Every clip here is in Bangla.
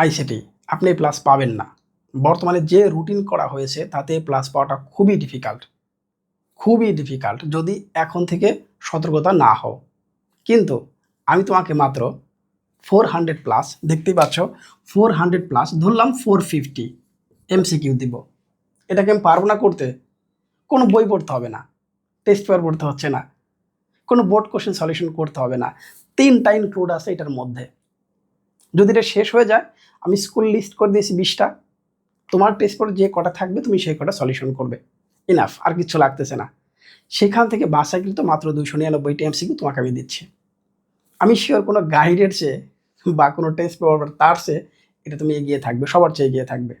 আইসিটি, আপনি প্লাস পাবেন না। বর্তমানে যে রুটিন করা হয়েছে, তাতে প্লাস পাওয়াটা খুবই ডিফিকাল্ট খুবই ডিফিকাল্ট যদি এখন থেকে সতর্কতা না হও। কিন্তু আমি তোমাকে মাত্র ফোর হান্ড্রেড প্লাস দেখতেই পাচ্ছ ফোর হান্ড্রেড প্লাস ধরলাম ফোর ফিফটি এমসিকিউ দিব। এটাকে আমি পারব না করতে। কোনো বই পড়তে হবে না। টেস্ট পেপার পড়তে হচ্ছে না। কোনো বোর্ড কোশ্চেন সলিউশন করতে হবে না। তিনটা ইনক্লুড আছে এটার মধ্যে। যদি এটা শেষ হয়ে যায়, আমি স্কুল লিস্ট করে দিয়েছি বিশটা, তোমার টেস্ট পেপার যে কটা থাকবে, তুমি সেই কটা সলিউশন করবে। ইনাফ আর কিছু লাগতেছে না। সেখান থেকে বাসাকৃত মাত্র দুইশো নিরানব্বইটি এমসিকিউ তোমাকে আমি দিচ্ছি। আমি শিওর কোনো গাইডের চেয়ে বা কোনো টেস্ট পেপার তার চেয়ে এটা তুমি এগিয়ে থাকবে, সবার চেয়ে এগিয়ে থাকবে।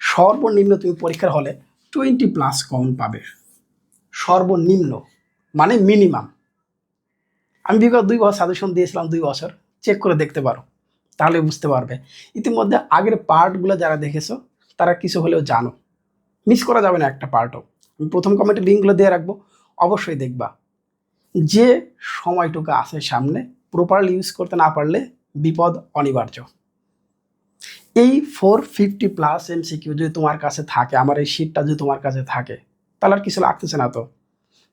সর্বনিম্ন তুমি পরীক্ষার হলে টোয়েন্টি প্লাস কমন পাবে। সর্বনিম্ন মানে মিনিমাম আমি বিগত দুই বছর সাজেশন দিয়েছিলাম, দুই বছর। চেক করে দেখতে পারো। তাহলে বুঝতে পারবে। ইতিমধ্যে আগের পার্টগুলো যারা দেখেছ, তারা কিছু হলেও জানো। মিস করা যাবে না একটা পার্টও। আমি প্রথম কমেন্টে লিঙ্কগুলো দিয়ে রাখব, অবশ্যই দেখবা। যে সময়টুকু আছে সামনে প্রপারলি ইউজ করতে না পারলে বিপদ অনিবার্য। এই ফোর ফিফটি প্লাস এমসিকিউ যদি তোমার কাছে থাকে, আমার এই শিটটা যদি তোমার কাছে থাকে, তাহলে আর কিছু লাগতেছে না তো।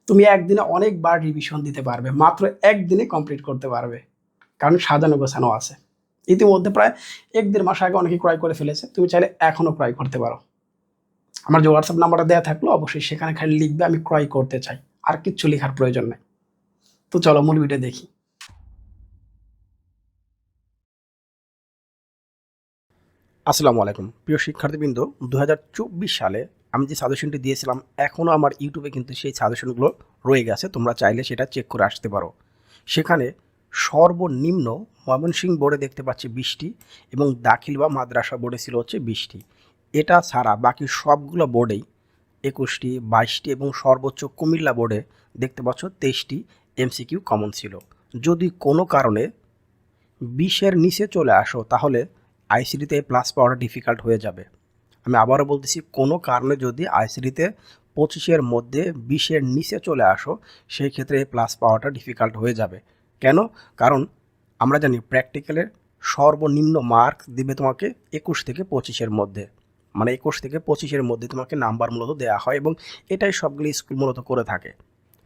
তুমি একদিনে অনেকবার রিভিশন দিতে পারবে, মাত্র একদিনে কমপ্লিট করতে পারবে। কারণ সাজানো গোছানো আছে। ইতিমধ্যে প্রায় এক দেড় মাস আগে অনেকে ক্রয় করে ফেলেছে। তুমি চাইলে এখনও ক্রয় করতে পারো। আমার যে হোয়াটসঅ্যাপ নাম্বারটা দেওয়া থাকল, অবশ্যই সেখানে খালি লিখবে, আমি ক্রয় করতে চাই। আর কিচ্ছু লেখার প্রয়োজন নেই। তো চলো, মূল ভিডিও দেখি। আসসালামু আলাইকুম। প্রিয় শিক্ষার্থীবৃন্দ দু হাজার চব্বিশ সালে আমি যে সাজেশনটি দিয়েছিলাম এখনও আমার ইউটিউবে কিন্তু সেই সাজেশনগুলো রয়ে গেছে। তোমরা চাইলে সেটা চেক করে আসতে পারো। সেখানে সর্বনিম্ন ময়মনসিংহ বোর্ডে দেখতে পাচ্ছি বৃষ্টি এবং দাখিল বা মাদ্রাসা বোর্ডে ছিল হচ্ছে বৃষ্টি। এটা ছাড়া বাকি সবগুলো বোর্ডেই একুশটি, বাইশটি এবং সর্বোচ্চ কুমিল্লা বোর্ডে দেখতে পাচ্ছ তেইশটি এমসিকিউ কমন ছিল। যদি কোনো কারণে বিশের নিচে চলে আসো তাহলে আইসিডিতে প্লাস পাওয়াটা ডিফিকাল্ট হয়ে যাবে। আমি আবারও বলতেছি, কোনো কারণে যদি আইসিডিতে পঁচিশের মধ্যে বিশের নিচে চলে আসো, সেই ক্ষেত্রে প্লাস পাওয়াটা ডিফিকাল্ট হয়ে যাবে। কেন? কারণ আমরা জানি প্র্যাকটিক্যালের সর্বনিম্ন মার্ক দিবে তোমাকে একুশ থেকে পঁচিশের মধ্যে। মানে একুশ থেকে পঁচিশের মধ্যে তোমাকে নাম্বার মূলত দেওয়া হয় এবং এটাই সবগুলি স্কুল মূলত করে থাকে।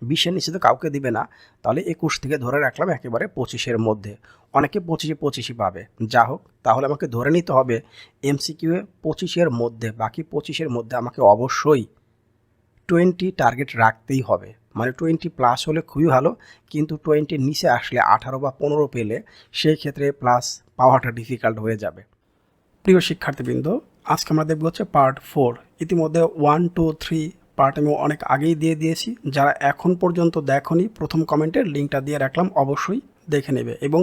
বিশের নিচে তো কাউকে দিবে না, তাহলে একুশ থেকে ধরে রাখলাম একেবারে পঁচিশের মধ্যে। অনেকে পঁচিশে পঁচিশই পাবে। যা হোক, তাহলে আমাকে ধরে নিতে হবে এমসিকিউ পঁচিশের মধ্যে, বাকি পঁচিশের মধ্যে আমাকে অবশ্যই টোয়েন্টি টার্গেট রাখতেই হবে। মানে টোয়েন্টি প্লাস হলে খুবই ভালো, কিন্তু টোয়েন্টির নিচে আসলে আঠারো বা পনেরো পেলে সেই ক্ষেত্রে প্লাস পাওয়াটা ডিফিকাল্ট হয়ে যাবে। প্রিয় শিক্ষার্থীবৃন্দ, আজকে আমরা দেখব হচ্ছে পার্ট ফোর ইতিমধ্যে ওয়ান টু থ্রি পার্ট আমি অনেক আগেই দিয়ে দিয়েছি। যারা এখন পর্যন্ত দেখনি, প্রথম কমেন্টের লিঙ্কটা দিয়ে রাখলাম, অবশ্যই দেখে নেবে এবং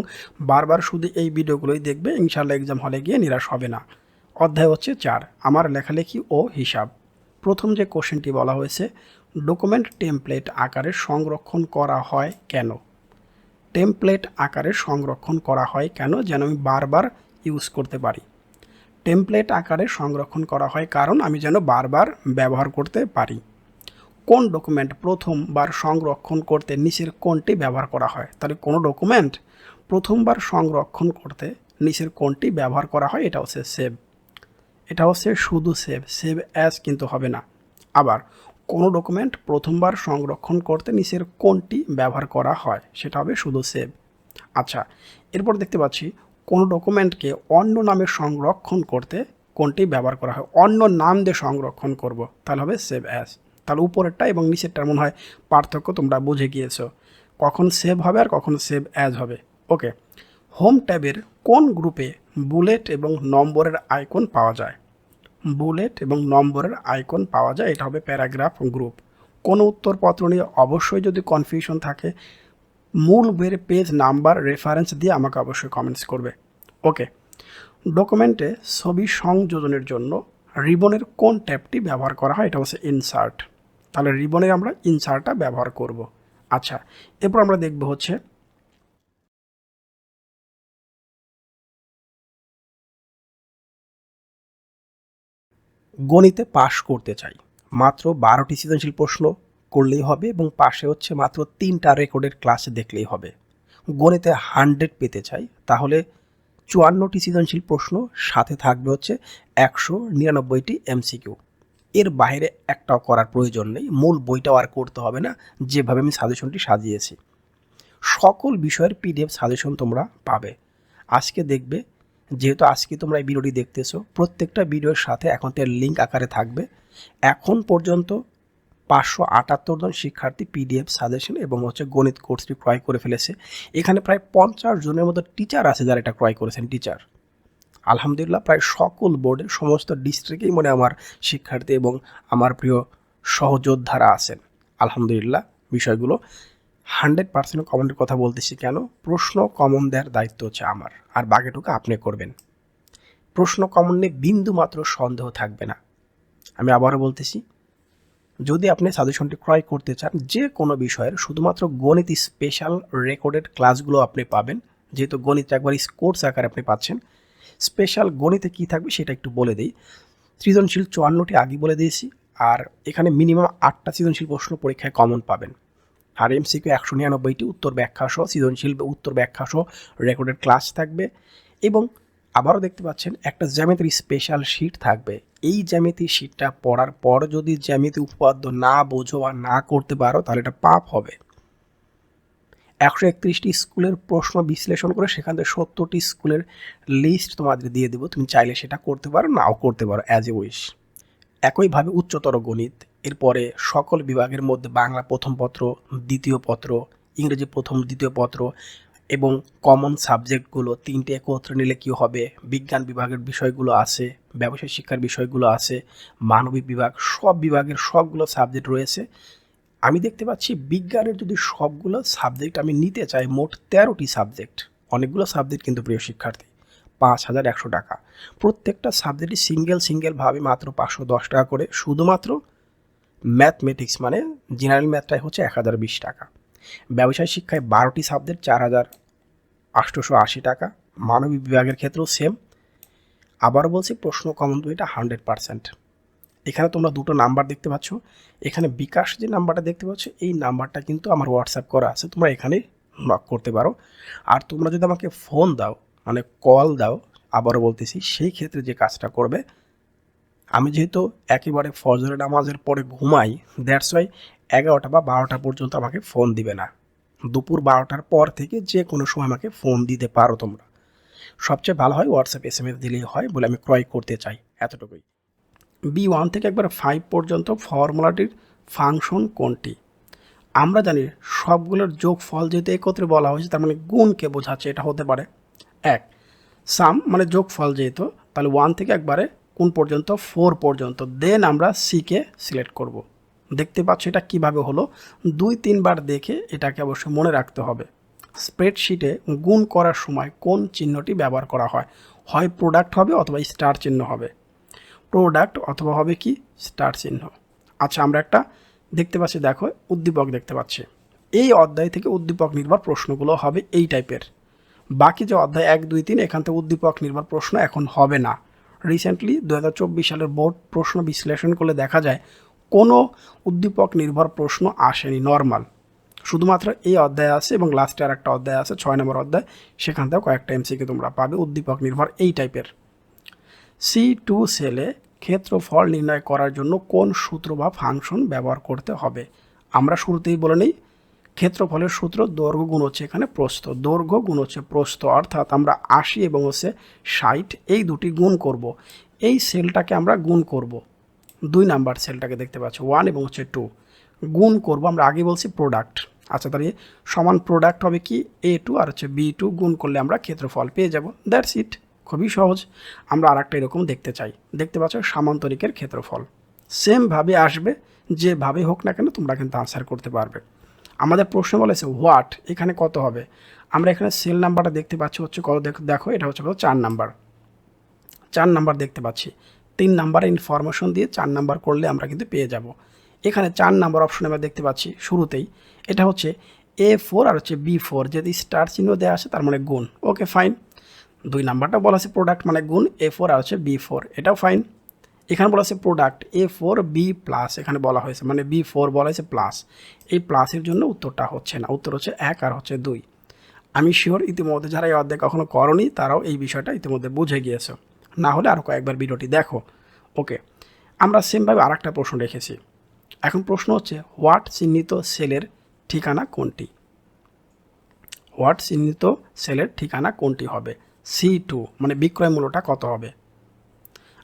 বারবার শুধু এই ভিডিওগুলোই দেখবে ইনশাল্লাহ এক্সাম হলে গিয়ে নিরাশ হবে না। অধ্যায় হচ্ছে চার, আমার লেখালেখি ও হিসাব। প্রথম যে কোশ্চেনটি বলা হয়েছে ডকুমেন্ট টেমপ্লেট আকারে সংরক্ষণ করা হয় কেন? টেমপ্লেট আকারে সংরক্ষণ করা হয় কেন যেন আমি বারবার ইউজ করতে পারি? টেমপ্লেট আকারে সংরক্ষণ করা হয় কারণ আমি যেন বারবার ব্যবহার করতে পারি। কোন ডকুমেন্ট প্রথমবার সংরক্ষণ করতে নিচের কোনটি ব্যবহার করা হয়? তাহলে কোনো ডকুমেন্ট প্রথমবার সংরক্ষণ করতে নিচের কোনটি ব্যবহার করা হয়, এটা হচ্ছে সেভ। এটা হচ্ছে শুধু সেভ। সেভ অ্যাজ কিন্তু হবে না। আবার কোনো ডকুমেন্ট প্রথমবার সংরক্ষণ করতে নিচের কোনটি ব্যবহার করা হয়, সেটা হবে শুধু সেভ আচ্ছা এরপর দেখতে পাচ্ছি কোনো ডকুমেন্টকে অন্য নামে সংরক্ষণ করতে কোনটি ব্যবহার করা হয়, অন্য নাম দিয়ে সংরক্ষণ করব, তাহলে হবে সেভ অ্যাজ তাহলে উপরেরটা এবং নিচেরটার মনে হয় পার্থক্য তোমরা বুঝে গিয়েছো, কখন সেভ হবে আর কখন সেভ অ্যাজ হবে। ওকে হোম ট্যাবের কোন গ্রুপে বুলেট এবং নম্বরের আইকন পাওয়া যায়? বুলেট এবং নম্বরের আইকন পাওয়া যায়, এটা হবে প্যারাগ্রাফ গ্রুপ। কোনো উত্তরপত্র নিয়ে অবশ্যই যদি কনফিউশন থাকে, মূল বইয়ের পেজ নাম্বার রেফারেন্স দিয়ে আমাকে অবশ্যই কমেন্টস করবে। ওকে ডকুমেন্টে ছবি সংযোজনের জন্য রিবনের কোন ট্যাবটি ব্যবহার করা হয়, এটা হচ্ছে ইনসার্ট তাহলে রিবনে আমরা ইনসার্টটা ব্যবহার করব। আচ্ছা এরপর আমরা দেখব হচ্ছে গণিতে পাশ করতে চাই। মাত্র বারোটি সৃজনশীল প্রশ্ন করলেই হবে এবং পাশে হচ্ছে মাত্র তিনটা রেকর্ডের ক্লাসে দেখলেই হবে। গণিতে হান্ড্রেড পেতে চাই, তাহলে চুয়ান্নটি সৃজনশীল প্রশ্ন, সাথে থাকবে হচ্ছে একশো নিরানব্বইটি এমসিকিউ। এর বাইরে একটাও করার প্রয়োজন নেই, মূল বইটাও আর করতে হবে না, যেভাবে আমি সাজেশনটি সাজিয়েছি। সকল বিষয়ের পিডিএফ সাজেশন তোমরা পাবে। আজকে দেখবে যেহেতু আজকে তোমরা এই ভিডিওটি দেখতেছো, প্রত্যেকটা ভিডিওর সাথে এখন তার লিঙ্ক আকারে থাকবে। এখন পর্যন্ত পাঁচশো আটাত্তর জন শিক্ষার্থী পিডিএফ সাজেশন এবং হচ্ছে গণিত কোর্সটি ক্রয় করে ফেলেছে। এখানে প্রায় পঞ্চাশ জনের মতো টিচার আছে যারা এটা ক্রয় করেছেন টিচার আলহামদুলিল্লাহ, প্রায় সকল বোর্ডের সমস্ত ডিস্ট্রিক্টেই মনে আমার শিক্ষার্থী এবং আমার প্রিয় সহযোদ্ধারা আছেন। আলহামদুলিল্লাহ, বিষয়গুলো হান্ড্রেড পার্সেন্ট কমনের কথা বলতেছি কেন? প্রশ্ন কমন দেওয়ার দায়িত্ব হচ্ছে আমার, আর বাকিটুকু আপনি করবেন। প্রশ্ন কমন নিয়ে বিন্দু মাত্র সন্দেহ থাকবে না। আমি আবারও বলতেছি, যদি আপনি সাজেশনটি ক্রয় করতে চান যে কোনো বিষয়ের, শুধুমাত্র গণিত স্পেশাল রেকর্ডেড ক্লাসগুলো আপনি পাবেন, যেহেতু গণিত একবার স্কোর্স আকারে আপনি পাচ্ছেন স্পেশাল গণিতে কী থাকবে সেটা একটু বলে দিই। সৃজনশীল চুয়ান্নটি আগে বলে দিয়েছি, আর এখানে মিনিমাম আটটা সৃজনশীল প্রশ্ন পরীক্ষায় কমন পাবেন। আর এমসিকিউ একশো নিরানব্বইটি উত্তর ব্যাখ্যা সহ, সৃজনশীল উত্তর ব্যাখ্যা সহ রেকর্ডেড ক্লাস থাকবে। এবং আবারও দেখতে পাচ্ছেন, একটা জ্যামিতির স্পেশাল শিট থাকবে। এই জ্যামিতি শিটটা পড়ার পর যদি জ্যামিতি উপপাদ্য না বোঝো বা না করতে পারো, তাহলে এটা পাপ হবে। একশো একত্রিশটি স্কুলের প্রশ্ন বিশ্লেষণ করে সেখান থেকে সত্তরটি স্কুলের লিস্ট তোমাদের দিয়ে দেবো। তুমি চাইলে সেটা করতে পারো, নাও করতে পারো অ্যাজ এ উইশ একইভাবে উচ্চতর গণিত, এরপরে সকল বিভাগের মধ্যে বাংলা প্রথম পত্র, দ্বিতীয় পত্র, ইংরেজি প্রথম, দ্বিতীয় পত্র এবং কমন সাবজেক্টগুলো তিনটে একত্রে নিলে কী হবে? বিজ্ঞান বিভাগের বিষয়গুলো আছে, ব্যবসায় শিক্ষার বিষয়গুলো আছে, মানবিক বিভাগ, সব বিভাগের সবগুলো সাবজেক্ট রয়েছে। আমি দেখতে পাচ্ছি বিজ্ঞানের যদি সবগুলো সাবজেক্ট আমি নিতে চাই, মোট তেরোটি সাবজেক্ট অনেকগুলো সাবজেক্ট কিন্তু প্রিয় শিক্ষার্থী। পাঁচ হাজার একশো টাকা। প্রত্যেকটা সাবজেক্টই সিঙ্গেল সিঙ্গেলভাবে মাত্র পাঁচশো দশ টাকা করে। শুধুমাত্র ম্যাথমেটিক্স মানে জেনারেল ম্যাথটাই হচ্ছে এক হাজার বিশ টাকা। ব্যবসায় শিক্ষায় বারোটি সাবজেক্ট চার হাজার আটশোশো আশি টাকা। মানবিক বিভাগের ক্ষেত্রেও সেম আবার বলছি, প্রশ্ন কমন এটা হান্ড্রেড পারসেন্ট। এখানে তোমরা দুটো নাম্বার দেখতে পাচ্ছ। এখানে বিকাশ যে নাম্বারটা দেখতে পাচ্ছ, এই নাম্বারটা কিন্তু আমার হোয়াটসঅ্যাপ করা আছে। তোমরা এখানে নক করতে পারো। আর তোমরা যদি আমাকে ফোন দাও মানে কল দাও, আবারও বলতেছি, সেই ক্ষেত্রে যে কাজটা করবে, আমি যেহেতু একেবারে ফজরের নামাজের পরে ঘুমাই দ্যাটস ওয়াই এগারোটা বা বারোটা পর্যন্ত আমাকে ফোন দিবে না। দুপুর বারোটার পর থেকে যে কোনো সময় আমাকে ফোন দিতে পারো তোমরা। সবচেয়ে ভালো হয় হোয়াটসঅ্যাপ এস এম এস দিলেই হয় বলে আমি ক্রয় করতে চাই, এতটুকুই। বি ওয়ান থেকে একবার ফাইভ পর্যন্ত ফর্মুলাটির ফাংশন কোনটি? আমরা জানি সবগুলোর যোগ ফল যেহেতু একত্রে বলা হয়েছে, তার মানে গুণকে বোঝাচ্ছে, এটা হতে পারে। এক। সাম মানে যোগ ফল যেহেতু, তাহলে ওয়ান থেকে একবারে কোন পর্যন্ত? ফোর পর্যন্ত। দেন আমরা সিকে সিলেক্ট করব। দেখতে পাচ্ছ এটা কীভাবে হলো? দুই, তিনবার দেখে এটাকে অবশ্যই মনে রাখতে হবে। স্প্রেডশিটে গুণ করার সময় কোন চিহ্নটি ব্যবহার করা হয়? হয় প্রোডাক্ট হবে অথবা স্টার চিহ্ন হবে। প্রোডাক্ট অথবা হবে কি? স্টার চিহ্ন। আচ্ছা আমরা একটা দেখতে পাচ্ছি, দেখো, উদ্দীপক দেখতে পাচ্ছি। এই অধ্যায় থেকে উদ্দীপক নির্ভর প্রশ্নগুলো হবে এই টাইপের বাকি যে অধ্যায় এক, দুই, তিন, এখান থেকে উদ্দীপক নির্ভর প্রশ্ন এখন হবে না। রিসেন্টলি দু হাজার চব্বিশ সালের বোর্ড প্রশ্ন বিশ্লেষণ করলে দেখা যায় কোনো উদ্দীপক নির্ভর প্রশ্ন আসেনি নর্মাল শুধুমাত্র এই অধ্যায় আছে এবং লাস্টে আর একটা অধ্যায় আছে, ছয় নম্বর অধ্যায়, সেখান থেকে কয়েকটা এমসিকে তোমরা পাবে, উদ্দীপক নির্ভর এই টাইপের সি টু সেলে ক্ষেত্রফল নির্ণয় করার জন্য কোন সূত্র বা ফাংশন ব্যবহার করতে হবে? আমরা শুরুতেই বলে নিই ক্ষেত্রফলের সূত্র দৈর্ঘ্য গুণ হচ্ছে এখানে প্রস্থ। দৈর্ঘ্য গুণ হচ্ছে প্রস্থ, অর্থাৎ আমরা আশি এবং হচ্ছে ষাট, এই দুটি গুণ করব। এই সেলটাকে আমরা গুণ করব। দুই নাম্বার সেলটাকে দেখতে পাচ্ছ ওয়ান এবং হচ্ছে টু গুণ করব, আমরা আগে বলছি প্রোডাক্ট আচ্ছা তাহলে সমান প্রোডাক্ট হবে কি? এ টু আর হচ্ছে বি টু গুণ করলে আমরা ক্ষেত্রফল পেয়ে যাব। দ্যাটস ইট খুবই সহজ। আমরা আর একটা এরকম দেখতে চাই। দেখতে পাচ্ছ সামান্তরিকের ক্ষেত্রফল। সেমভাবে আসবে, যেভাবে হোক না কেন তোমরা কিন্তু আনসার করতে পারবে। আমাদের প্রশ্ন বলেছে হোয়াট এখানে কত হবে? আমরা এখানে সেল নাম্বারটা দেখতে পাচ্ছি, হচ্ছে কত? দেখো এটা হচ্ছে কত? চার নাম্বার চার নাম্বার দেখতে পাচ্ছি। তিন নাম্বারে ইনফরমেশন দিয়ে চার নাম্বার করলে আমরা কিন্তু পেয়ে যাব। এখানে চার নাম্বার অপশনে আমরা দেখতে পাচ্ছি শুরুতেই। এটা হচ্ছে এ ফোর আর হচ্ছে বি ফোর যদি স্টার চিহ্ন দেওয়া আসে, তার মানে গুণ। ওকে ফাইন দুই নাম্বারটা বলা আছে প্রোডাক্ট মানে গুণ এ ফোর আর হচ্ছে বি ফোর এটাও ফাইন এখানে বলা আছে product A four B plus এখানে বলা হয়েছে মানে বি ফোর বলা হয়েছে প্লাস এই প্লাসের জন্য উত্তরটা হচ্ছে না, উত্তর হচ্ছে এক আর হচ্ছে দুই। আমি শিওর ইতিমধ্যে যারা এই অধ্যায় কখনো করনি, তারাও এই বিষয়টা ইতিমধ্যে বুঝে গিয়েছো। না হলে আরও কয়েকবার ভিডিওটি দেখো। ওকে, আমরা সেমভাবে আর একটা প্রশ্ন রেখেছি। এখন প্রশ্ন হচ্ছে হোয়াট চিহ্নিত সেলের ঠিকানা কোনটি? হোয়াট চিহ্নিত সেলের ঠিকানা কোনটি হবে? সি টু মানে বিক্রয় মূল্যটা কত হবে?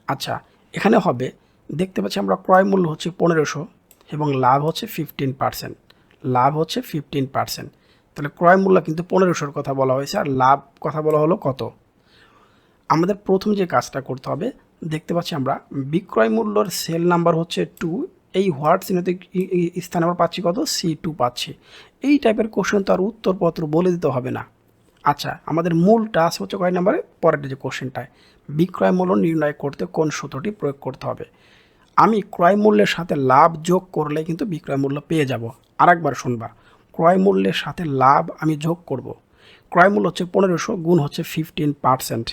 আচ্ছা এখানে হবে, দেখতে পাচ্ছি আমরা ক্রয় মূল্য হচ্ছে পনেরোশো এবং লাভ হচ্ছে ফিফটিন পার্সেন্ট লাভ হচ্ছে ফিফটিন পার্সেন্ট তাহলে ক্রয় মূল্য কিন্তু পনেরোশোর কথা বলা হয়েছে, আর লাভ কথা বলা হলো কত? আমাদের প্রথম যে কাজটা করতে হবে, দেখতে পাচ্ছি আমরা বিক্রয় মূল্যর সেল নাম্বার হচ্ছে টু এই হোয়াট চিহ্নতে স্থান আমরা পাচ্ছি কত? সি টু পাচ্ছি। এই টাইপের কোশ্চেন তো আর উত্তরপত্র বলে দিতে হবে না। আচ্ছা আমাদের মূল টাস্ক হচ্ছে কয় নাম্বারে? পরের যে কোশ্চেনটায়। বিক্রয় মূল্য নির্ণয় করতে কোন সূত্রটি প্রয়োগ করতে হবে? আমি ক্রয় মূল্যের সাথে লাভ যোগ করলে কিন্তু বিক্রয় মূল্য পেয়ে যাব। আরেকবার শুনবা। ক্রয় মূল্যের সাথে লাভ আমি যোগ করব। ক্রয় মূল্য হচ্ছে পনেরোশো গুণ হচ্ছে ফিফটিন পার্সেন্ট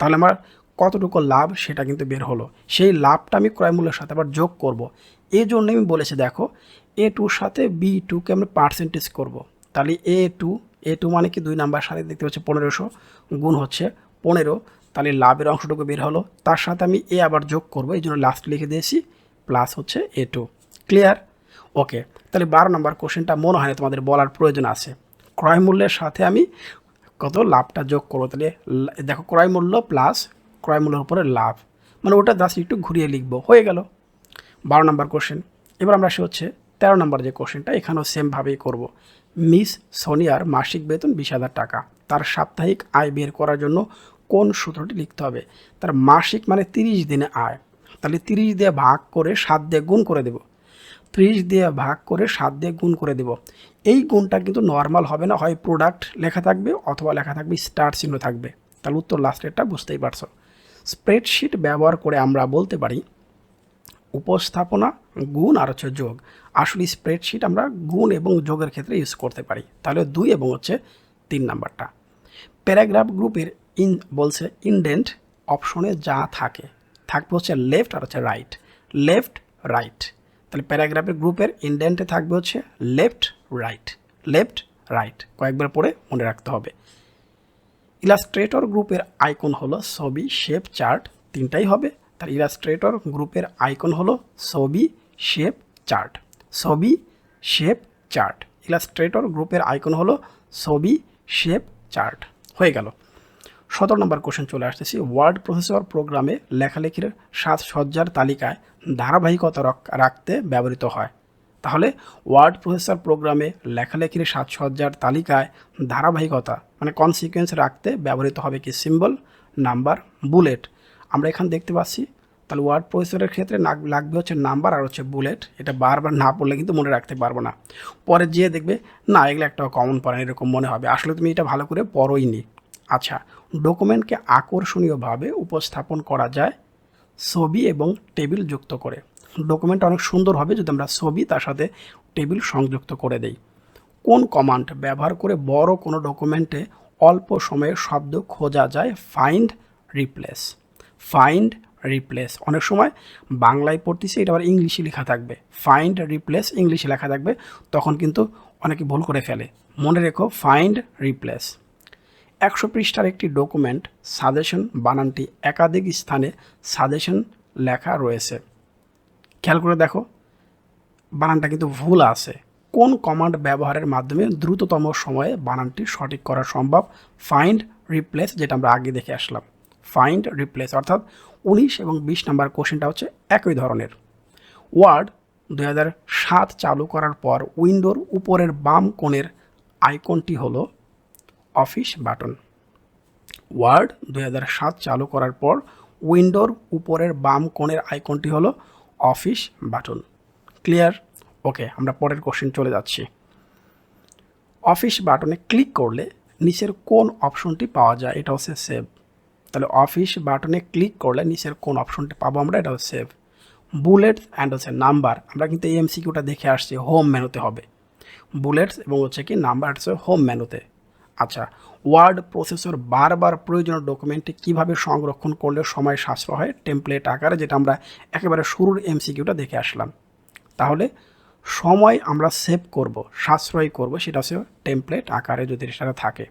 তাহলে আমার কতটুকু লাভ সেটা কিন্তু বের হলো। সেই লাভটা আমি ক্রয় মূল্যের সাথে আবার যোগ করব। এই জন্য আমি বলেছি, দেখো এ টুর সাথে বি টুকে আমরা পার্সেন্টেজ করব। তাহলে এ টু এ টু মানে কি? দুই নাম্বার সাথে দেখতে পাচ্ছি পনেরোশো গুণ হচ্ছে পনেরো। তাহলে লাভের অংশটুকু বের হলো। তার সাথে আমি এ আবার যোগ করব। এই জন্য লাস্ট লিখে দিয়েছি প্লাস হচ্ছে এ টু ক্লিয়ার ওকে তাহলে বারো নম্বর কোশ্চেনটা মনে হয় না তোমাদের বলার প্রয়োজন আছে। ক্রয় মূল্যের সাথে আমি কত লাভটা যোগ করব? তাহলে দেখো, ক্রয় মূল্য প্লাস ক্রয় মূল্যের উপরে লাভ। মানে ওটা জাস্ট একটু ঘুরিয়ে লিখব। হয়ে গেল। বারো নম্বর কোশ্চেন এবার আমরা সে হচ্ছে তেরো নম্বর যে কোশ্চেনটা এখানেও সেমভাবেই করব। মিস সোনিয়ার মাসিক বেতন বিশ হাজার টাকা। তার সাপ্তাহিক আয় বের করার জন্য কোন সূত্রটি লিখতে হবে? তার মাসিক মানে তিরিশ দিনে আয়। তাহলে তিরিশ দিয়ে ভাগ করে সাত দিয়ে গুণ করে দেব। ত্রিশ দিয়ে ভাগ করে সাত দিয়ে গুণ করে দেব। এই গুণটা কিন্তু নর্মাল হবে না, হয় প্রোডাক্ট লেখা থাকবে অথবা লেখা থাকবে স্টার চিহ্ন থাকবে। তাহলে উত্তর লাস্টেরটা বুঝতেই পারছ। স্প্রেডশিট ব্যবহার করে আমরা বলতে পারি উপস্থাপনা, গুণ আর হচ্ছে যোগ। আসলে স্প্রেডশিট আমরা গুণ এবং যোগের ক্ষেত্রে ইউজ করতে পারি। তাহলে দুই এবং হচ্ছে তিন নাম্বারটা। প্যারাগ্রাফ গ্রুপের ইন বলছে ইনডেন্ট অপশনে যা থাকে, থাকবে হচ্ছে লেফট আর হচ্ছে রাইট লেফট রাইট তাহলে প্যারাগ্রাফের গ্রুপের ইনডেন্টে থাকবে হচ্ছে লেফট রাইট লেফট রাইট কয়েকবার পরে মনে রাখতে হবে। ইলাস্ট্রেটর গ্রুপের আইকন হলো ছবি শেপ চার্ট তিনটাই হবে। তার ইলাস্ট্রেটর গ্রুপের আইকন হলো ছবি শেপ চার্ট ছবি শেপ চার্ট ইলাস্ট্রেটর গ্রুপের আইকন হলো ছবি শেপ চার্ট হয়ে গেল। সতেরো নম্বর কোশ্চেন চলে আসতেছি। ওয়ার্ড প্রসেসর প্রোগ্রামে লেখালেখির সাজসজ্জার তালিকায় ধারাবাহিকতা রাখতে ব্যবহৃত হয়। তাহলে ওয়ার্ড প্রসেসর প্রোগ্রামে লেখালেখির সাজসজ্জার তালিকায় ধারাবাহিকতা মানে কনসিকুয়েন্স রাখতে ব্যবহৃত হবে কি? সিম্বল নাম্বার বুলেট আমরা এখানে দেখতে পাচ্ছি তাহলে ওয়ার্ড প্রসেসরের ক্ষেত্রে লাগবে হচ্ছে নাম্বার আর হচ্ছে বুলেট এটা বারবার না পড়লে কিন্তু মনে রাখতে পারব না। পরে যেয়ে দেখবে, না, এগুলো একটা কমন পড়ে এরকম মনে হবে। আসলে তুমি এটা ভালো করে পড়োই নি। আচ্ছা ডকুমেন্টকে আকর্ষণীয়ভাবে উপস্থাপন করা যায় ছবি এবং টেবিল যুক্ত করে। ডকুমেন্ট অনেক সুন্দর হবে যদি আমরা ছবি, তার সাথে টেবিল সংযুক্ত করে দেই। কোন কমান্ড ব্যবহার করে বড় কোনো ডকুমেন্টে অল্প সময়ে শব্দ খোঁজা যায়। ফাইন্ড রিপ্লেস ফাইন্ড রিপ্লেস অনেক সময় বাংলায় পড়তেছি, এটা আবার ইংলিশে লেখা থাকবে। ফাইন্ড রিপ্লেস ইংলিশে লেখা থাকবে। তখন কিন্তু অনেকে ভুল করে ফেলে। মনে রেখো ফাইন্ড রিপ্লেস একশো পৃষ্ঠার একটি ডকুমেন্ট সাজেশন বানানটি একাধিক স্থানে সাজেশন লেখা রয়েছে। খেয়াল করে দেখো, বানানটা কিন্তু ভুল আছে। কোন কমান্ড ব্যবহারের মাধ্যমে দ্রুততম সময়ে বানানটি সঠিক করা সম্ভব? ফাইন্ড রিপ্লেস যেটা আমরা আগে দেখে আসলাম। ফাইন্ড রিপ্লেস অর্থাৎ উনিশ এবং বিশ নাম্বার কোশ্চেনটা হচ্ছে একই ধরনের। ওয়ার্ড দুই সাত চালু করার পর উইন্ডোর উপরের বাম কোণের আইকনটি হলো অফিস বাটন। ওয়ার্ড দুই সাত চালু করার পর উইন্ডোর উপরের বাম কোণের আইকনটি হলো অফিস বাটন। ক্লিয়ার? ওকে, আমরা পরের কোশ্চেন চলে যাচ্ছি। অফিস বাটনে ক্লিক করলে নিচের কোন অপশনটি পাওয়া যায়? এটা হচ্ছে সেভ। তাহলে অফিস বাটনে ক্লিক করলে নিচের কোন অপশনটি পাবো আমরা, এটা হচ্ছে সেভ বুলেট অ্যান্ড হচ্ছে নাম্বার আমরা কিন্তু এই এমসিকিউটা দেখে আসছি হোম মেনুতে হবে। বুলেটস এবং হচ্ছে কি নাম্বার হচ্ছে হোম মেনুতে আচ্ছা ওয়ার্ড প্রসেসর বারবার প্রয়োজনীয় ডকুমেন্টটি কীভাবে সংরক্ষণ করলে সময় সাশ্রয় হয়? টেমপ্লেট আকারে, যেটা আমরা একেবারে শুরুর এমসিকিউটা দেখে আসলাম। তাহলে, সময় আমরা সেভ করব, সাশ্রয় করব, সেটা হচ্ছে টেমপ্লেট আকারে যদি সেটা থাকে।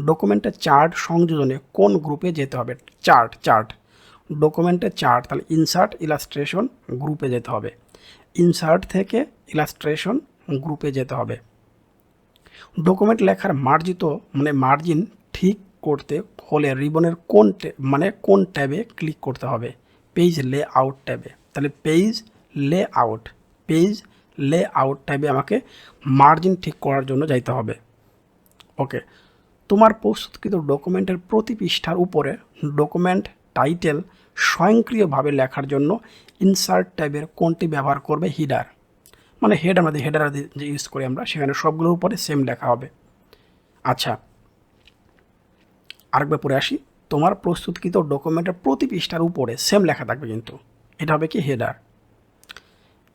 ডকুমেন্টের চার্ট সংযোজনে কোন গ্রুপে যেতে হবে? Chart chart. ডকুমেন্টের চার্ট, তাহলে ইনসার্ট ইলাস্ট্রেশন গ্রুপে যেতে হবে। ইনসার্ট থেকে ইলাস্ট্রেশন গ্রুপে যেতে হবে। ডকুমেন্ট লেখার মার্জিত মানে মার্জিন ঠিক করতে হলে রিবনের কোন মানে কোন ট্যাবে ক্লিক করতে হবে? পেজ লে আউট ট্যাবে। তাহলে পেজ লে আউট পেজ লে আউট ট্যাবে আমাকে মার্জিন ঠিক করার জন্য যাইতে হবে। ওকে তোমার প্রস্তুতকৃত ডকুমেন্টের প্রতি পৃষ্ঠার উপরে ডকুমেন্ট টাইটেল স্বয়ংক্রিয়ভাবে লেখার জন্য ইনসার্ট ট্যাবের কোনটি ব্যবহার করবে হিডার মানে হেড আমাদের হেডার যে ইউজ করি আমরা, সেখানে সবগুলোর উপরে সেম লেখা হবে। আচ্ছা আরেকবার পরে আসি। তোমার প্রস্তুতকৃত ডকুমেন্টের প্রতি পৃষ্ঠার উপরে সেম লেখা থাকবে কিন্তু। এটা হবে কি হেডার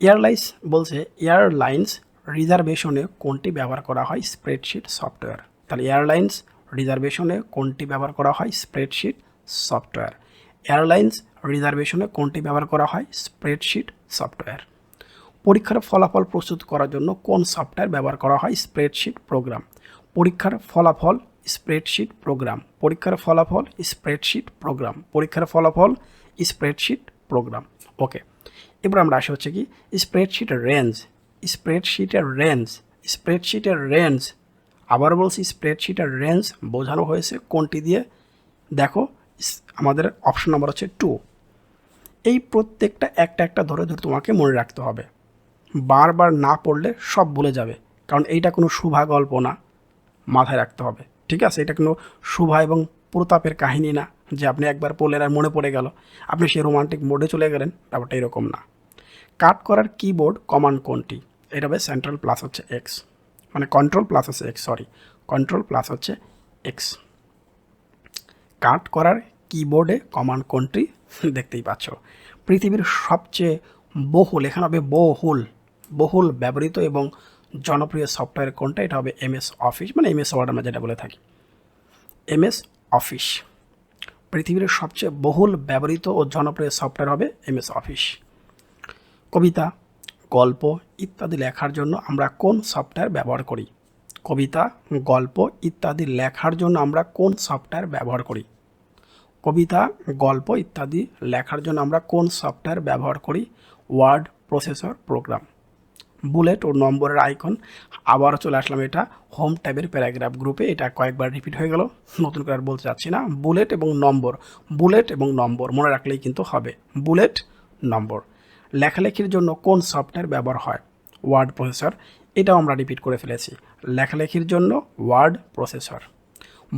এয়ারলাইন্স বলছে এয়ারলাইন্স রিজার্ভেশনে কোনটি ব্যবহার করা হয়? স্প্রেডশিট সফটওয়্যার তাহলে এয়ারলাইন্স রিজার্ভেশনে কোনটি ব্যবহার করা হয়? Spreadsheet, software. এয়ারলাইন্স রিজার্ভেশনে কোনটি ব্যবহার করা হয়? Spreadsheet, software. পরীক্ষার ফলাফল প্রস্তুত করার জন্য কোন সফটওয়্যার ব্যবহার করা হয়? Spreadsheet program. পরীক্ষার ফলাফল, স্প্রেডশিট প্রোগ্রাম। পরীক্ষার ফলাফল, স্প্রেডশিট প্রোগ্রাম। পরীক্ষার ফলাফল, স্প্রেডশিট প্রোগ্রাম। ওকে এবার আমরা আসি হচ্ছে কি? স্প্রেডশিটের রেঞ্জ। স্প্রেডশিটের রেঞ্জ। স্প্রেডশিটের রেঞ্জ আবার বলছি স্প্রেডশিটের রেঞ্জ বোঝানো হয়েছে কোনটি দিয়ে? দেখো আমাদের অপশন নাম্বার হচ্ছে টু এই প্রত্যেকটা একটা একটা ধরে ধরে তোমাকে মনে রাখতে হবে। বারবার না পড়লে সব ভুলে যাবে, কারণ এইটা কোনো শুভা গল্প না, মাথায় রাখতে হবে, ঠিক আছে? এটা কোনো শুভা এবং প্রতাপের কাহিনী না, যে আপনি একবার পড়লেন আর মনে পড়ে গেল। আপনি সেই রোমান্টিক মোডে চলে গেলেন, ব্যাপারটা এরকম না। কাট করার কিবোর্ড কমান্ড কোনটি? এটা হবে সেন্ট্রাল প্লাস হচ্ছে এক্স মানে কন্ট্রোল প্লাস হচ্ছে এক্স সরি কন্ট্রোল প্লাস হচ্ছে এক্স কাট করার কিবোর্ডে কমান্ড কন্ট্রি দেখতেই পাচ্ছ। পৃথিবীর সবচেয়ে বহুল, এখানে হবে বহুল বহুল ব্যবহৃত এবং জনপ্রিয় সফটওয়্যার কোনটা? এটা হবে এমএস অফিস মানে এমএস ওয়ার্ড আমরা যেটা বলে থাকি। এমএস অফিস পৃথিবীর সবচেয়ে বহুল ব্যবহৃত ও জনপ্রিয় সফটওয়্যার হবে এমএস অফিস কবিতা গল্প ইত্যাদি লেখার জন্য আমরা কোন সফটওয়্যার ব্যবহার করি? কবিতা, গল্প ইত্যাদি লেখার জন্য আমরা কোন সফটওয়্যার ব্যবহার করি? কবিতা, গল্প ইত্যাদি লেখার জন্য আমরা কোন সফটওয়্যার ব্যবহার করি? Word processor program. বুলেট ও নম্বরের আইকন। আবারও চলে আসলাম এটা হোম ট্যাবের প্যারাগ্রাফ গ্রুপে। এটা কয়েকবার রিপিট হয়ে গেল। নতুন করে আর বলতে চাচ্ছি না। বুলেট এবং নম্বর। বুলেট এবং নম্বর মনে রাখলেই কিন্তু হবে। Bullet, number. লেখালেখির জন্য কোন সফটওয়্যার ব্যবহার হয়? ওয়ার্ড প্রসেসর, এটাও আমরা রিপিট করে ফেলেছি। লেখালেখির জন্য ওয়ার্ড প্রসেসর।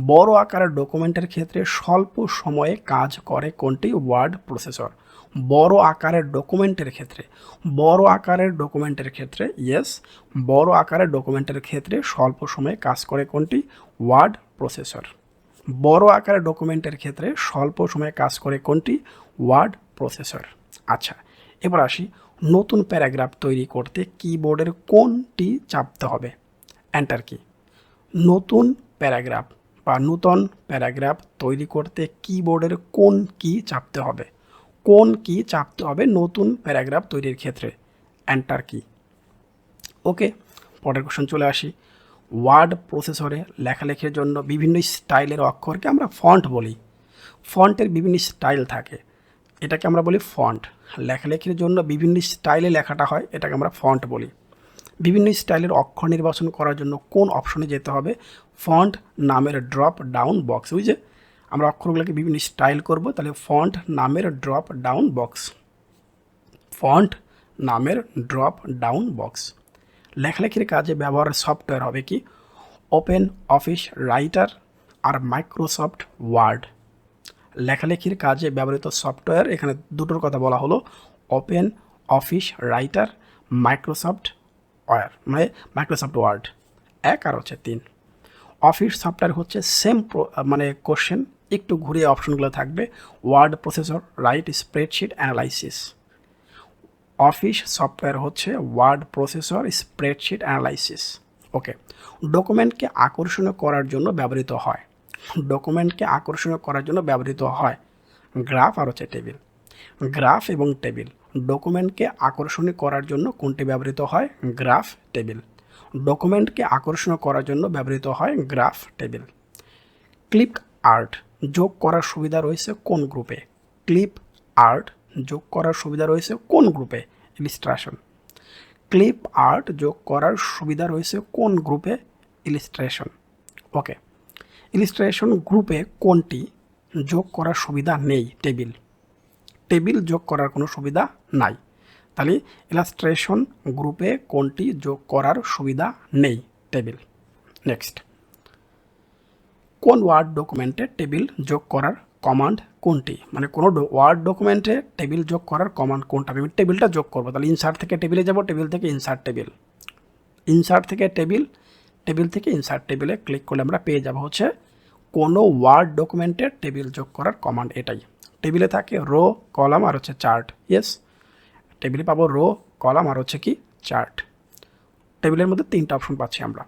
বড় আকারের ডকুমেন্টের ক্ষেত্রে স্বল্প সময়ে কাজ করে কোনটি? Word processor. বড় আকারের ডকুমেন্টের ক্ষেত্রে। বড় আকারের ডকুমেন্টের ক্ষেত্রে ইয়েস বড় আকারের ডকুমেন্টের ক্ষেত্রে স্বল্প সময়ে কাজ করে কোনটি? Word processor. বড় আকারের ডকুমেন্টের ক্ষেত্রে স্বল্প সময়ে কাজ করে কোনটি? Word processor. আচ্ছা এবার আসি নতুন প্যারাগ্রাফ তৈরি করতে কিবোর্ডের কোনটি চাপতে হবে? এন্টার কি নতুন প্যারাগ্রাফ বা নূতন প্যারাগ্রাফ তৈরি করতে কিবোর্ডের কোন কি চাপতে হবে? কোন কি চাপতে হবে নতুন প্যারাগ্রাফ তৈরির ক্ষেত্রে? এন্টার কি ওকে পরের কোশ্চেন চলে আসি। ওয়ার্ড প্রসেসরে লেখালেখির জন্য বিভিন্ন স্টাইলের অক্ষরকে আমরা ফন্ট বলি। ফন্টের বিভিন্ন স্টাইল থাকে। এটাকে আমরা বলি ফন্ট লেখালেখির জন্য বিভিন্ন স্টাইলে লেখাটা হয়, এটাকে আমরা ফন্ট বলি। বিভিন্ন স্টাইলের অক্ষর নির্বাচন করার জন্য কোন অপশনে যেতে হবে? ফন্ট নামের ড্রপ ডাউন বক্স যে আমরা অক্ষরগুলোকে বিভিন্ন স্টাইল করব, তাহলে ফন্ট নামের ড্রপ ডাউন বক্স ফন্ট নামের ড্রপ ডাউন বক্স লেখালেখির কাজে ব্যবহারের সফটওয়্যার হবে কি? ওপেন অফিস রাইটার আর মাইক্রোসফট ওয়ার্ড লেখালেখির কাজে ব্যবহৃত সফটওয়্যার, এখানে দুটোর কথা বলা হলো, open office writer, Microsoft war মানে মাইক্রোসফট ওয়ার্ড, এক আর হচ্ছে তিন। অফিস সফটওয়্যার হচ্ছে সেম মানে কোশ্চেন একটু ঘুরিয়ে অপশনগুলো থাকবে, word processor, right spreadsheet analysis. Office software হচ্ছে word processor, spreadsheet analysis. Okay, ডকুমেন্টকে আকর্ষণীয় করার জন্য ব্যবহৃত হয়। ডকুমেন্টকে আকর্ষণীয় করার জন্য ব্যবহৃত হয়। গ্রাফ আর হচ্ছে টেবিল। গ্রাফ এবং টেবিল। ডকুমেন্টকে আকর্ষণীয় করার জন্য কোনটি ব্যবহৃত হয়? Graph, table. ডকুমেন্টকে আকর্ষণীয় করার জন্য ব্যবহৃত হয় গ্রাফ, টেবিল। ক্লিপ আর্ট, যোগ করার সুবিধা রয়েছে কোন গ্রুপে? ক্লিপ আর্ট, যোগ করার সুবিধা রয়েছে কোন গ্রুপে? ইলিস্ট্রেশন। ক্লিপ আর্ট, যোগ করার সুবিধা রয়েছে কোন গ্রুপে? ইলিস্ট্রেশন। ওকে। ইলিস্ট্রেশন গ্রুপে কোনটি যোগ করার সুবিধা নেই? টেবিল। টেবিল যোগ করার কোনো সুবিধা নাই। তাহলে ইলাস্ট্রেশন গ্রুপে কোনটি যোগ করার সুবিধা নেই? টেবিল। নেক্সট। কোন ওয়ার্ড ডকুমেন্টে টেবিল যোগ করার কমান্ড কোনটি? মানে কোনো ওয়ার্ড ডকুমেন্টে টেবিল যোগ করার কমান্ড কোনটা? আমি টেবিলটা যোগ করব। তাহলে ইনসার্ট থেকে টেবিলে যাব, টেবিল থেকে ইনসার্ট টেবিল। ইনসার্ট থেকে টেবিল টেবিল থেকে ইনসার্ট টেবিলে ক্লিক করলে আমরা পেয়ে যাব হচ্ছে কোনো ওয়ার্ড ডকুমেন্টের টেবিল যোগ করার কমান্ড এটাই। টেবিলে থাকে রো কলাম আর হচ্ছে চার্ট ইয়েস টেবিলে পাবো রো কলাম আর হচ্ছে কি চার্ট টেবিলের মধ্যে তিনটা অপশন পাচ্ছি আমরা।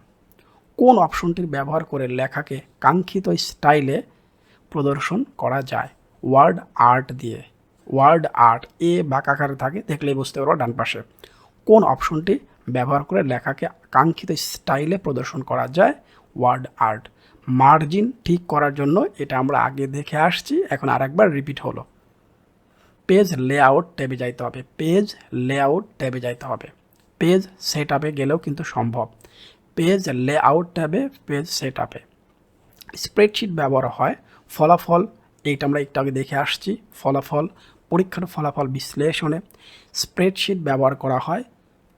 কোন অপশনটির ব্যবহার করে লেখাকে কাঙ্ক্ষিত স্টাইলে প্রদর্শন করা যায়? ওয়ার্ড আর্ট দিয়ে। ওয়ার্ড আর্ট এ বাঁকাকারে থাকে, দেখলেই বুঝতে পারব ডান পাশে। কোন অপশনটি ব্যবহার করে লেখাকে কাঙ্ক্ষিত স্টাইলে প্রদর্শন করা যায় ওয়ার্ড আর্ট মার্জিন ঠিক করার জন্য এটা আমরা আগে দেখে আসছি, এখন আরেকবার রিপিট হলো। পেজ লেআউট ট্যাবে যাইতে হবে। পেজ লেআউট ট্যাবে যাইতে হবে। পেজ সেট আপে গেলেও কিন্তু সম্ভব। পেজ লেআউট ট্যাবে পেজ সেট আপে স্প্রেডশিট ব্যবহার হয়। ফলাফল, এইটা আমরা একটু আগে দেখে আসছি। ফলাফল, পরীক্ষার ফলাফল বিশ্লেষণে। স্প্রেডশিট ব্যবহার করা হয়।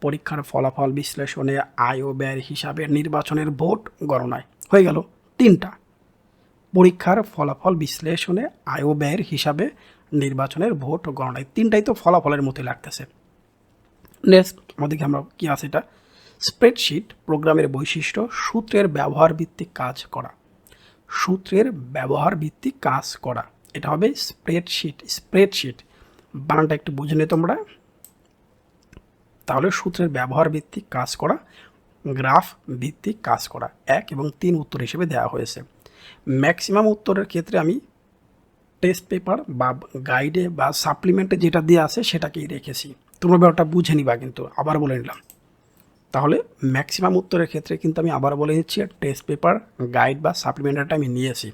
পরীক্ষার ফলাফল বিশ্লেষণে আয় ও ব্যয়ের হিসাবে নির্বাচনের ভোট গণনায় হয়ে গেল তিনটা। পরীক্ষার ফলাফল বিশ্লেষণে আয় ও ব্যয়ের হিসাবে নির্বাচনের ভোট গণনায় তিনটাই তো ফলাফলের মতোই লাগতেছে। নেক্সট আমাদেরকে আমরা কী আছে এটা? স্প্রেডশিট প্রোগ্রামের বৈশিষ্ট্য সূত্রের ব্যবহার ভিত্তিক কাজ করা। সূত্রের ব্যবহার ভিত্তিক কাজ করা। এটা হবে স্প্রেডশিট। স্প্রেডশিট। বানানটা একটু বুঝে নে তোমরা। তাহলে সূত্রের ব্যবহার ভিত্তিক কাজ করা, গ্রাফ ভিত্তিক কাজ করা, এক এবং তিন উত্তর হিসেবে দেওয়া হয়েছে। ম্যাক্সিমাম উত্তরের ক্ষেত্রে আমি টেস্ট পেপার বা গাইডে বা সাপ্লিমেন্টে যেটা দেওয়া আছে সেটাকেই রেখেছি। তোমরা ব্যাপারটা বুঝে নিবা কিন্তু, আবার বলে নিলাম। তাহলে ম্যাক্সিমাম উত্তরের ক্ষেত্রে কিন্তু আমি আবার বলে দিচ্ছি, টেস্ট পেপার, গাইড বা সাপ্লিমেন্টারটা আমি নিয়েছি।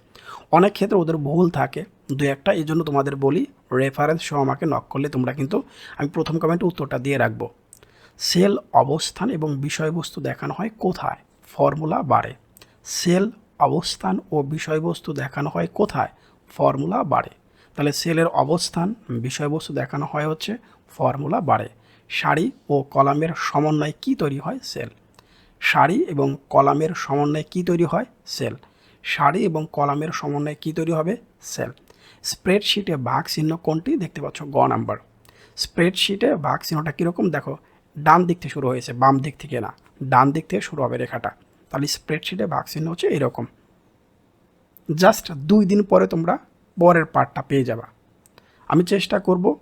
অনেক ক্ষেত্রে ওদের ভুল থাকে, দু একটা এই জন্য তোমাদের বলি রেফারেন্স সহ আমাকে নক করলে তোমরা কিন্তু আমি প্রথম কমেন্টে উত্তরটা দিয়ে রাখব। সেল অবস্থান এবং বিষয়বস্তু দেখানো হয় কোথায়? ফর্মুলা বারে। সেল অবস্থান ও বিষয়বস্তু দেখানো হয় কোথায়? ফর্মুলা বারে। তাহলে সেলের অবস্থান, বিষয়বস্তু দেখানো হয় হচ্ছে ফর্মুলা বারে। সারি ও কলামের সমন্বয়ে কি তৈরি হয়? সেল। সারি এবং কলামের সমন্বয়ে কি তৈরি হয়? সেল। সারি এবং কলামের সমন্বয়ে কি তৈরি হবে? সেল। স্প্রেডশিটে ভাগ চিহ্ন কোনটি? দেখতে পাচ্ছ গ নাম্বার। স্প্রেডশিটে ভাগ চিহ্নটা কীরকম? দেখো ডান দিক থেকে শুরু হয়েছে, বাম দিক থেকে না। ডান দিক থেকে শুরু হবে রেখাটা। তাহলে স্প্রেডশিটে চিহ্ন হচ্ছে এরকম। জাস্ট দুই দিন পরে তোমরা পরের পার্টটা পেয়ে যাবা। আমি চেষ্টা করব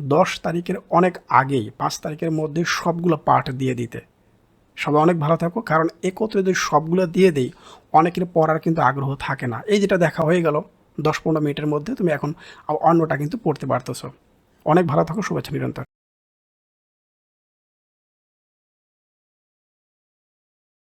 দশ তারিখের অনেক আগেই, পাঁচ তারিখের মধ্যে সবগুলো পার্ট দিয়ে দিতে। সবাই অনেক ভালো থাকো, কারণ একত্রে যদি সবগুলো দিয়ে দেই, অনেকের পড়ার কিন্তু আগ্রহ থাকে না। এই যেটা দেখা হয়ে গেল, দশ পনেরো মিনিটের মধ্যে তুমি এখন অন্যটা কিন্তু পড়তে পারতেছো। অনেক ভালো থাকো, শুভেচ্ছা নিরন্তর।